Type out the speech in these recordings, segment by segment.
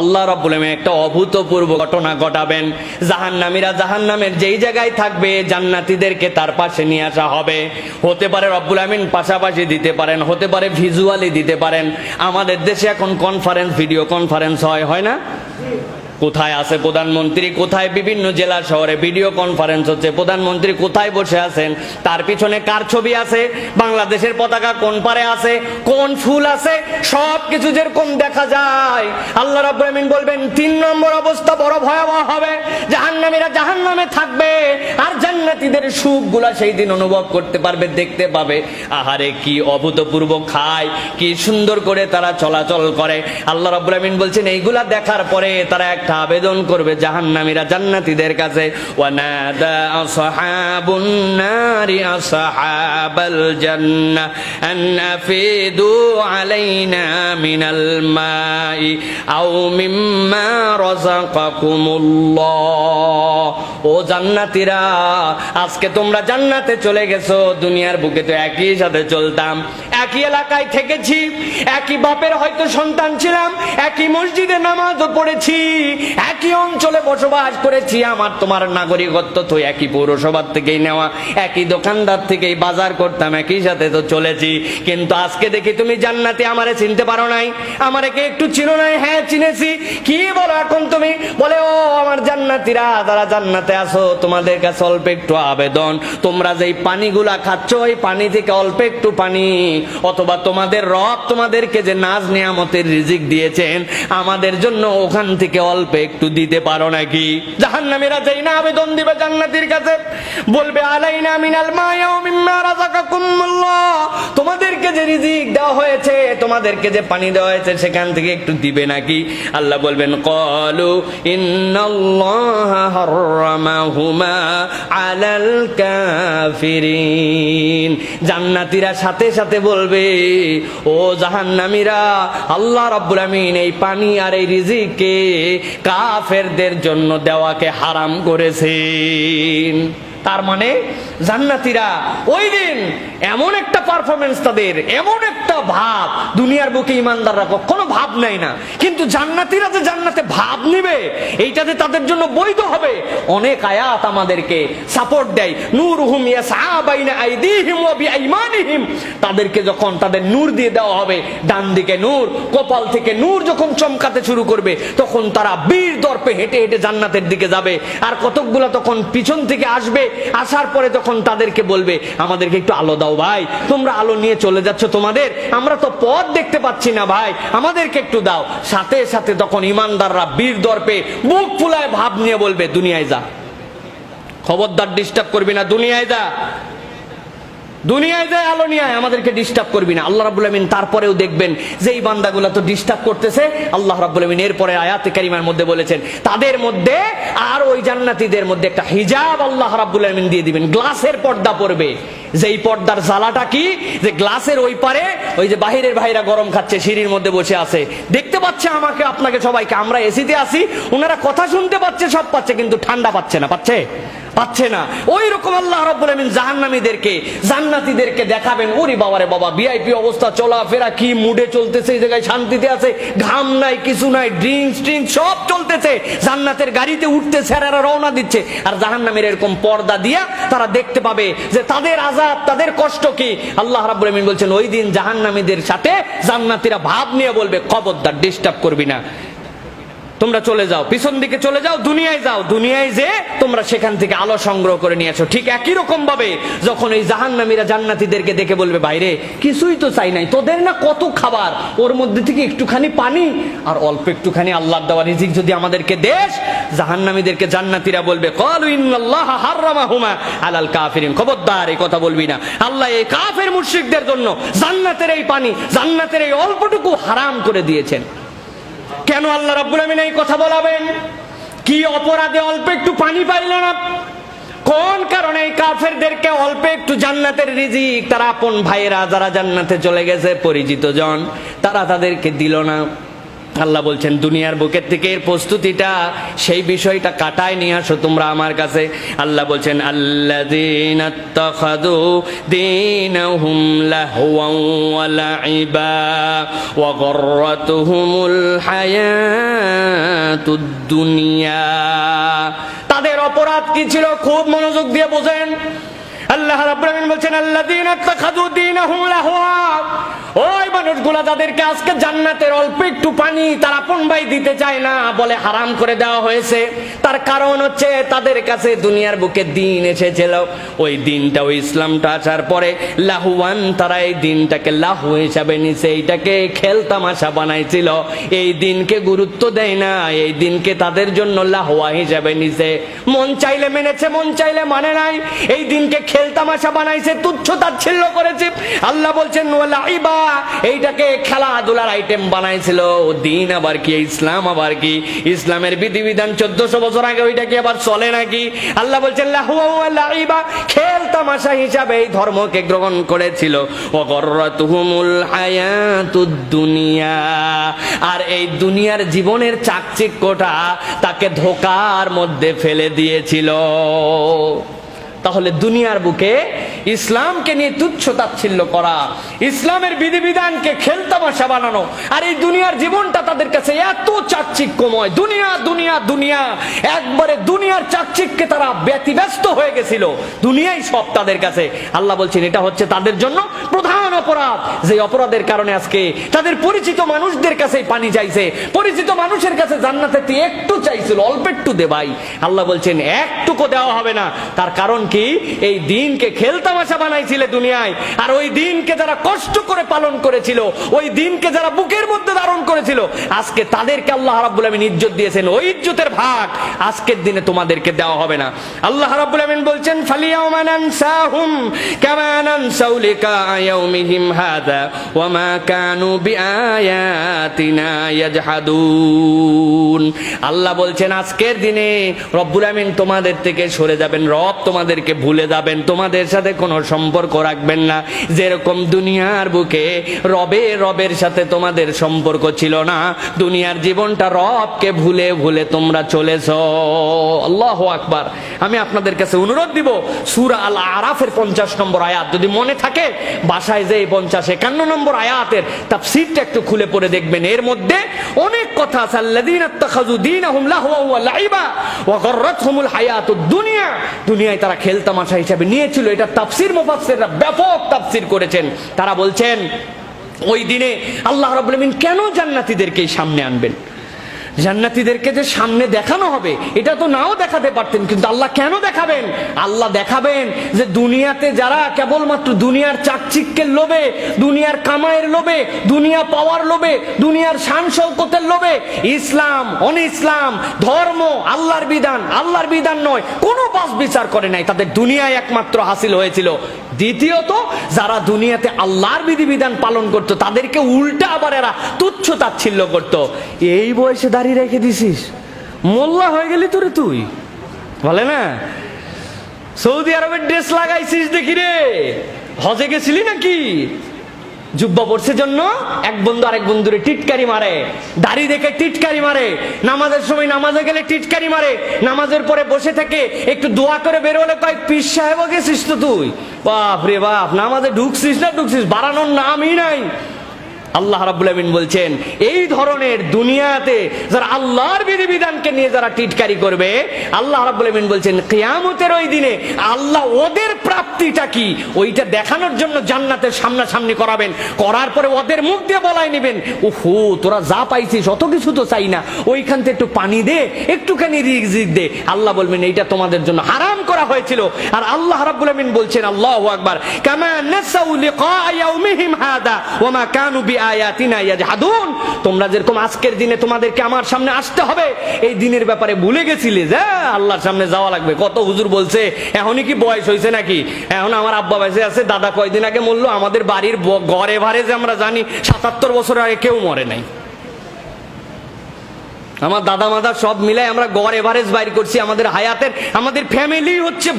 আল্লাহ রাব্বুল একটা অভূতপূর্ব ঘটনা ঘটাবেন। জাহান্নামীরা জাহান্নামের যেই জায়গায় থাকবে, জান্নাতীদেরকে তার পাশে নিয়ে আসা হবে। হতে পারে রব্বুল আমিন পাশাপাশি দিতে পারেন, হতে পারে ভিজুয়ালি দিতে পারেন। আমাদের দেশে এখন কনফারেন্স ভিডিও কনফারেন্স হয় হয় না? কোথায় আছে প্রধানমন্ত্রী? কোথায় বিভিন্ন জেলা শহরে ভিডিও কনফারেন্স হচ্ছে? প্রধানমন্ত্রী কোথায় বসে আছেন? তার পিছনে কার ছবি আছে? বাংলাদেশের পতাকা কোন পারে আছে? কোন ফুল আছে? সব কিছু যেরকম দেখা যায়। আল্লাহ রাব্বুল বলবেন, তিন নম্বর অবস্থা বড় ভয়াবহ হবে। জাহান্নামীরা জাহান্নামে থাকবে। আর জান্নাতীদের সুখগুলা সেই দিন অনুভব করতে পারবে, দেখতে পাবে। আহারে, কি অভূতপূর্ব খায়, কি সুন্দর করে তারা চলাচল করে। আল্লাহ রাব্বুল বলছেন, এইগুলা দেখার পরে তারা একটা আবেদন করবে জাহান্নামীরা জান্নাতীদের কাছে। ওয়ানাদা আলাইনা মিনাল মাই ও জান্নাতীরা, আজকে তোমরা জান্নাতে চলে গেছো, দুনিয়ার বুকে তো একই সাথে চলতাম। একই এলাকায় থেকেছি, একই বাপের হয়তো সন্তান ছিলাম, একই মসজিদে নামাজও পড়েছি। একই অঞ্চলে বসবাস করেছি, আমার তোমার নাগরিকত্ব তো একই পৌরসভার থেকেই নেওয়া, একই দোকানদার থেকেই বাজার করতাম, একই সাথে তো চলেছি। কিন্তু আজকে দেখি তুমি জান্নাতে আমারে চিনতে পারো নাই, আমারে কে একটু চিনো নাই? হ্যাঁ চিনেছি। কি বলো এখন তুমি? বলে, ও আমার জান্নাতিরা তারা জান্নাতে আসো তোমাদের কাছে অল্প একটু আবেদন। তোমরা যেই পানিগুলা খাচ্ছ, ওই পানি থেকে অল্প একটু পানি। অথবা তোমাদের রব তোমাদেরকে যে নাজ নিয়ামতের রিজিক দিয়েছেন, আমাদের জন্য ওখান থেকে অল্প একটু দিতে পারো নাকি? জাহান্নামীরা যেই না আবেদন দিবে জান্নাতির কাছে। বলবে, আলাইনা মিনাল মায়া মিম্মা রাযাকাকুমুল্লাহ তোমাদেরকে যে রিজিক দেওয়া হয়েছে, তোমাদেরকে যে পানি দেওয়া হয়েছে, সেখান থেকে একটু দিবে নাকি? আল্লাহ বলবেন, কলু ইন্নাল্লাহা হাররামাহুমা আলাল কাফিরিন। জান্নাতীরা সাথে সাথে বলবে, ও জাহান্নামীরা, আল্লাহ রাব্বুল আমিন এই পানি আর এই রিজিককে কাফেরদের জন্য দেওয়াকে হারাম করেছেন। তার মানে জান্নাতীরা ওই দিন এমন একটা পারফরমেন্স তাদের, এমন একটা ভাব দুনিয়ার বুকে ইমানদাররা কখনো ভাব নেয় না। কিন্তু জান্নাতীরা যে জান্নাতে ভাব নিবে, এইটাতে তাদের জন্য বৈধ হবে। অনেক আয়াত আমাদেরকে সাপোর্ট দেয়। নূর হুম বিআইমানিহিম। তাদেরকে যখন তাদের নূর দিয়ে দেওয়া হবে, ডান দিকে নূর, কপাল থেকে নূর যখন চমকাতে শুরু করবে, তখন তারা বীর দর্পে হেঁটে হেঁটে জান্নাতের দিকে যাবে। আর কতকগুলা তখন পিছন থেকে আসবে আসার পরে তখন তাদেরকে বলবে, আমাদেরকে একটু আলো দাও ভাই, তোমরা আলো নিয়ে চলে যাচ্ছ তোমাদের, আমরা তো পথ দেখতে পাচ্ছি না ভাই, আমাদেরকে একটু দাও। সাথে সাথে তখন ইমানদাররা বীর দর্পে বুক ফুলায় ভাব নিয়ে বলবে, দুনিয়ায় যা, খবরদার ডিস্টার্ব করবি না, দুনিয়ায় যা। দুনিয়ায় যায়, আলো নিয়ে আমাদেরকে ডিস্টার্ব করবি না। আল্লাহ রাবুল আমিন তারপরেও দেখবেন যে এই বান্দাগুলো তো ডিস্টার্ব করতেছে, আল্লাহ রাবুল আমিন এরপরে আয়াতে কারিমার মধ্যে বলেছেন, তাদের মধ্যে আর ওই জান্নাতীদের মধ্যে একটা হিজাব আল্লাহ রাবুল আমিন দিয়ে দিবেন। গ্লাসের পর্দা পড়বে। যেই পর্দার জ্বালাটা কি? যে গ্লাসের ওই পারে ওই যে বাহিরের ভাইরা গরম খাচ্ছে, সিঁড়ির মধ্যে বসে আছে। দেখতে পাচ্ছে আমাকে, আপনাকে সবাইকে। আমরা এসিতে আসি ওনারা কথা শুনতে পাচ্ছে, সব পাচ্ছে, কিন্তু ঠান্ডা পাচ্ছে না, পাচ্ছে? পাচ্ছে না। ওই রকম আল্লাহ রাব্বুল আমিন জাহান্নামীদেরকে, জান্নাতীদেরকে দেখাবেন, ওরে বাবারে বাবা ভিআইপি অবস্থা, চলাফেরা কি মুডে চলতেছে, এই জায়গায় শান্তিতে আছে, ঘাম নাই, কিছু নাই ড্রিঙ্কস ট্রিঙ্কস সব চলতেছে। জান্নাতের গাড়িতে উঠতে স্যারেরা রওনা দিচ্ছে। আর জাহান্নামের এরকম পর্দা দিয়া তারা দেখতে পাবে যে তাদের আজাব তাদের কষ্ট কি? আল্লাহ রাব্বুল আমিন বলছেন, ওই দিন জাহান্নামীদের সাথে জান্নাতীরা ভাব নিয়ে বলবে, খবরদার ডিস্টার্ব করবি না তোমরা চলে যাও, পিছন দিকে চলে যাও, দুনিয়ায় যাও। দুনিয়ায় যে তোমরা সেখান থেকে আলো সংগ্রহ করে নিয়ে আসো ঠিক একই রকম ভাবে যখন এই জাহান্নামীরা জান্নাতীদেরকে দেখে বলবে, বাইরে কিছুই তো চাই নাই, তোদের না কত খাবার? ওর মধ্যে থেকে একটুখানি পানি আর অল্প একটুখানি আল্লাহ দেওয়া রিজিক যদি আমাদেরকে দেশ জাহান্নামীদেরকে জান্নাতীরা বলবে আলাল কাফিরিন। খবরদার, এই কথা বলবি না। আল্লাহ এই কাফের মুশরিকদের জন্য জান্নাতের এই পানি, জান্নাতের এই অল্পটুকু হারাম করে দিয়েছেন। কেন আল্লাহ রাব্বুল আমিন এই কথা বলাবেন? কি অপরাধে অল্প একটু পানি পাইল না কোন কারণে এই কাফেরদেরকে অল্প একটু জান্নাতের রিজিক? তারা আপন ভাইয়েরা যারা জান্নাতে চলে গেছে, পরিচিত জন, তারা তাদেরকে দিল না। আল্লাহ বলছেন, দুনিয়ার বুকের থেকে এর প্রস্তুতিটা, সেই বিষয়টা কাটায় নিয়ে আসো তোমরা আমার কাছে। আল্লাহ বলছেন দুনিয়া। তাদের অপরাধ কি ছিল? খুব মনোযোগ দিয়ে বোঝেন। আল্লাহ রাব্বুল বলছেন, আল্লাযীনা ইত্তাখাযু দীনাহুম লাহওয়া ওই মানুষগুলা যাদেরকে আজকে জান্নাতের অল্প একটু পানি তার ভাই দিতে চায় না, বলে হারাম করে দেওয়া হয়েছে। তার কারণ হচ্ছে তাদের কাছে দুনিয়ার বুকে দিন এসেছিল। ওই দিনটা, ওই ইসলামটা আসার পরে লাহুয়ান তারা এই দিনটাকে লাহু হিসাবে নিছে। এইটাকে খেলতামাশা বানাইছিল। এই দিনকে গুরুত্ব দেয় না, এই দিনকে তাদের জন্য লাহুয়া হিসাবে নিছে। মন চাইলে মেনেছে, মন চাইলে মানে নাই। এই দিনকে খেলতামাশা বানাইছে, তুচ্ছ তাচ্ছিল্য করেছে। আল্লাহ বলছেন লাইবা এইটাকে খেলাধুলার আইটেম বানাইছিল। দিন আবার কি, ইসলাম আবার কি? ইসলামের বিধিবিধান চোদ্দশো বছর আগে ওইটা কি আবার চলে নাকি? আল্লাহ বলছেন লাইবা খেল তামাশা হিসাবে এই ধর্মকে গ্রহণ করেছিল। দুনিয়া আর এই দুনিয়ার জীবনের চাকচিক্যটা তাকে ধোকার মধ্যে ফেলে দিয়েছিল। তাহলে দুনিয়ার বুকে ইসলামকে নিয়ে তুচ্ছ তাচ্ছিল্য করা, ইসলামের বিধিবিধানকে খেলতামাশা বানানো, আর এই দুনিয়ার জীবনটা তাদের কাছে এত চাকচিক্যময়, দুনিয়া দুনিয়া দুনিয়া, একবারে দুনিয়ার চাকচিক্যে তারা ব্যতিব্যস্ত হয়ে গেছিল, দুনিয়াই সব তাদের কাছে। আল্লাহ বলছেন, এটা হচ্ছে তাদের জন্য প্রধান অপরাধ। যে অপরাধের কারণে আজকে তাদের পরিচিত মানুষদের কাছে পানি চাইছে, পরিচিত মানুষের কাছে জান্নাতে একটু চাইছিল, অল্প একটু দে ভাই আল্লাহ বলছেন, একটুকু দেওয়া হবে না। তার কারণ কি? এই দিনকে খেলতামাশা বানাইছিলে দুনিয়ায়। আর ওই দিনকে যারা কষ্ট করে পালন করেছিল, ওই দিনকে যারা বুকের মধ্যে ধারণ করেছিল, আজকে তাদেরকে আল্লাহ রাব্বুল আমিন ইজ্জত দিয়েছেন। ওই ইজ্জতের ভাগ আজকের দিনে তোমাদেরকে দেওয়া হবে না। আল্লাহ রাব্বুল আমিন বলছেন, ফালিয়াউমা নানসাহুম কামা নানসাউ লিকা ইয়াউমিহিম হাদা ওয়া মা কানু বিআয়াতিনা ইয়াজহাদুন। আল্লাহ বলছেন, আজকের দিনে রব্বুল আমিন তোমাদের থেকে সরে যাবেন, রব তোমাদেরকে ভুলে যাবেন। তোমাদের সাথে কোনো সম্পর্ক রাখবেন না। যেরকম দুনিয়ার বুকে রবে রবের সাথে তোমাদের সম্পর্ক ছিল না, দুনিয়ার জীবনটা রবকে ভুলে ভুলে তোমরা চলেছ। আল্লাহ আকবার। আমি আপনাদের কাছে অনুরোধ দিব, সুরা আল আরাফের পঞ্চাশ নম্বর আয়াত যদি মনে থাকে, বাসায় যে পঞ্চাশ একান্ন নম্বর আয়াতের তাফসীরটা একটু খুলে পড়ে দেখবেন। এর মধ্যে অনেক কথা আছে হায়াতুদ দুনিয়া। দুনিয়ায় তারা খেলতামাশা হিসাবে নিয়েছিল, এটা তাফসীর মুফাসসিররা ব্যাপক তাফসীর করেছেন। তারা বলছেন, ওই দিনে আল্লাহ আমিন কেন জান্নাতীদেরকে সামনে আনবেন? জান্নাতীদেরকে যে সামনে দেখানো হবে, এটা তো নাও দেখাতে পারতেন, কিন্তু আল্লাহ কেন দেখাবেন? আল্লাহ দেখাবেন যে দুনিয়াতে যারা কেবলমাত্র দুনিয়ার চাকচিক্যের লোভে, দুনিয়ার কামাইয়ের লোভে, দুনিয়া পাওয়ার লোভে, দুনিয়ার শান শৌকতের লোভে, ইসলাম অন ইসলাম ধর্ম আল্লাহর বিধান আল্লাহর বিধান নয়, কোনো বাস বিচার করে নাই, তাদের দুনিয়ায় একমাত্র হাসিল হয়েছিল। দ্বিতীয়ত, যারা দুনিয়াতে আল্লাহর বিধিবিধান পালন করত, তাদেরকে উল্টা আবার এরা তুচ্ছ তাচ্ছিল্য করত। এই বয়সে দাঁড়িয়ে রেখে দিছিস? মোল্লা হয়ে গেলি তোরে তুই। বলে না? সৌদি আরবের ড্রেস লাগাইছিস দেখি রে। হজে গেছিলি নাকি? জুব্বা পড়ছে জন্য এক বন্ধু আরেক বন্ধুরে টিটকারি মারে, দাড়ি দেখে টিটকারি মারে, নামাজের সময় নামাজে গেলে টিটকারি মারে, নামাজের পরে বসে থাকে একটু দোয়া করে বেরোলে কয়, পিস সাহেব গেছিস তো তুই? বাপ রে বাপ, নামাজে ঢুকছিস না, ঢুকছিস, বাড়ানোর নামই নাই। আল্লাহ আমিন বলছেন, এই ধরনের দুনিয়াতে যারা আল্লাহর বিধিবিধানকে নিয়ে যারা টিটকারি করবে, আল্লাহ আমিন বলছেন, কিয়ামতের ওই দিনে আল্লাহ ওদের প্রাপ্তিটা কি? ওইটা দেখানোর জন্য জান্নাতের সামনাসামনি করাবেন, করার পরে ওদের মুখ দিয়ে বলাই নেবেন উফু তোরা যা পাইছিস অত কিছু তো চাই না, ওইখান থেকে একটু পানি দে, একটুখানি রিজিক দে। আল্লাহ বলবেন, এইটা তোমাদের জন্য হারাম করা হয়েছিল। আর আল্লাহ রাব্বুল বলছেন, আল্লাহু আকবার, কামা নাসাউ লিকা ইয়াউমিহিম হাদা, ওয়া মা কানু বিআয়াতিনা ইয়াজহাদুন। তোমরা যেরকম আজকের দিনে তোমাদেরকে আমার সামনে আসতে হবে, এই দিনের ব্যাপারে ভুলে গেছিলে, যে, আল্লাহর সামনে যাওয়া লাগবে। কত হুজুর বলছে, এখনই কি বয়স হয়েছে নাকি? এখন আমার আব্বা বেঁচে আছে, দাদা কয়দিন আগে মরলো, আমাদের বাড়ির ঘরে ভারে যে আমরা জানি, সাতাত্তর বছর আগে কেউ মরে নাই। আমার দাদা মাদা সব মিলাই আমরা গড় এভারেজ বাইর করছি আমাদের হায়াতের, আমাদের ফ্যামিলি হচ্ছে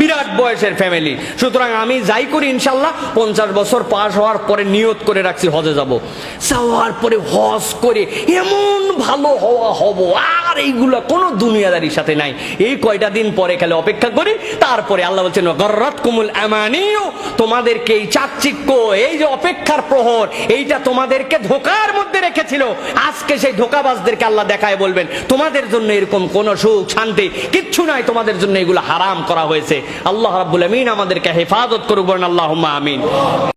বিরাট বয়সের ফ্যামিলি সুতরাং আমি যাই করি ইনশাল্লাহ, পঞ্চাশ বছর পাস হওয়ার পরে নিয়ত করে রাখছি, হজে যাব। যাওয়ার পরে হজ করে এমন ভালো হওয়া হব, আর এইগুলো কোনো দুনিয়াদারির সাথে নাই। এই কয়টা দিন পরে খেলে অপেক্ষা করি, তারপরে আল্লাহ বলছেন, গর্রাত কুমুল আমানিও তোমাদেরকে এই চাকচিক্য, এই যে অপেক্ষার প্রহর, এইটা তোমাদেরকে ধোকার মধ্যে রেখেছিল। আজকে সেই ধোকাবাজদেরকে আল্লাহ দেখায় বলবেন, তোমাদের জন্য এরকম কোন সুখ, শান্তি কিচ্ছু নাই, তোমাদের জন্য এগুলো হারাম করা হয়েছে। আল্লাহ রাবুল আমিন আমাদেরকে হেফাজত করুক বলেন আল্লাহ আমিন।